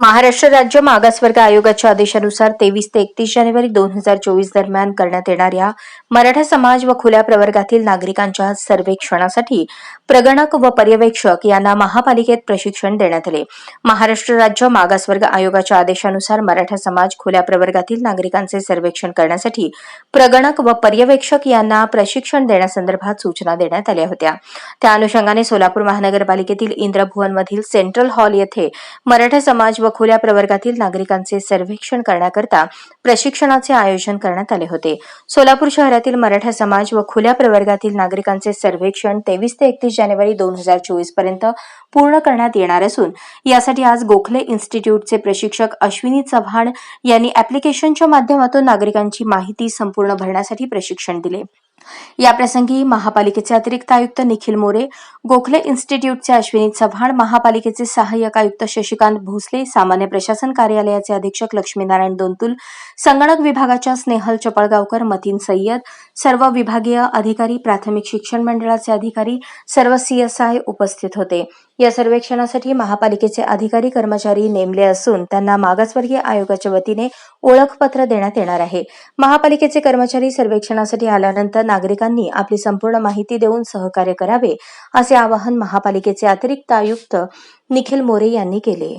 महाराष्ट्र राज्य मागासवर्ग आयोगाच्या आदेशानुसार तेवीस ते एकतीस जानेवारी दोन हजार चोवीस दरम्यान करण्यात येणाऱ्या मराठा समाज व खुल्या प्रवर्गातील नागरिकांच्या सर्वेक्षणासाठी प्रगणक व पर्यवेक्षक यांना महापालिकेत प्रशिक्षण देण्यात आले. महाराष्ट्र राज्य मागासवर्ग आयोगाच्या आदेशानुसार मराठा समाज खुल्या प्रवर्गातील नागरिकांचे सर्वेक्षण करण्यासाठी प्रगणक व पर्यवेक्षक यांना प्रशिक्षण देण्यासंदर्भात सूचना देण्यात आल्या होत्या. त्या अनुषंगाने सोलापूर महानगरपालिकेतील इंद्रभुवनमधील सेंट्रल हॉल येथे मराठा समाज व खुल्या प्रवर्गातील नागरिकांचे सर्वेक्षण करण्याकरता प्रशिक्षणाचे आयोजन करण्यात आले होते. सोलापूर शहरातील मराठा समाज व खुल्या प्रवर्गातील नागरिकांचे सर्वेक्षण तेवीस ते एकतीस जानेवारी दोन हजार चोवीसपर्यंत पूर्ण करण्यात येणार असून यासाठी आज गोखले इन्स्टिट्यूटचे प्रशिक्षक अश्विनी चव्हाण यांनी अॅप्लिकेशनच्या माध्यमातून नागरिकांची माहिती संपूर्ण भरण्यासाठी प्रशिक्षण दिले. याप्रसंगी महापालिकेचे अतिरिक्त आयुक्त निखिल मोरे गोखले इन्स्टिट्यूटचे अश्विनी चव्हाण महापालिकेचे सहाय्यक आयुक्त शशिकांत भोसले सामान्य प्रशासन कार्यालयाचे अधीक्षक लक्ष्मीनारायण दोंतुल संगणक विभागाच्या स्नेहल चपळगावकर मतीन सय्यद सर्व विभागीय अधिकारी प्राथमिक शिक्षण मंडळाचे अधिकारी सर्व सीएसआय उपस्थित होते. या सर्वेक्षणासाठी महापालिकेचे अधिकारी कर्मचारी नेमले असून त्यांना मागासवर्गीय आयोगाच्या वतीने ओळखपत्र देण्यात येणार आहे. महापालिकेचे कर्मचारी सर्वेक्षणासाठी आल्यानंतर नागरिकांनी आपली संपूर्ण माहिती देऊन सहकार्य करावे असे आवाहन महापालिकेचे अतिरिक्त आयुक्त निखिल मोरे यांनी केले.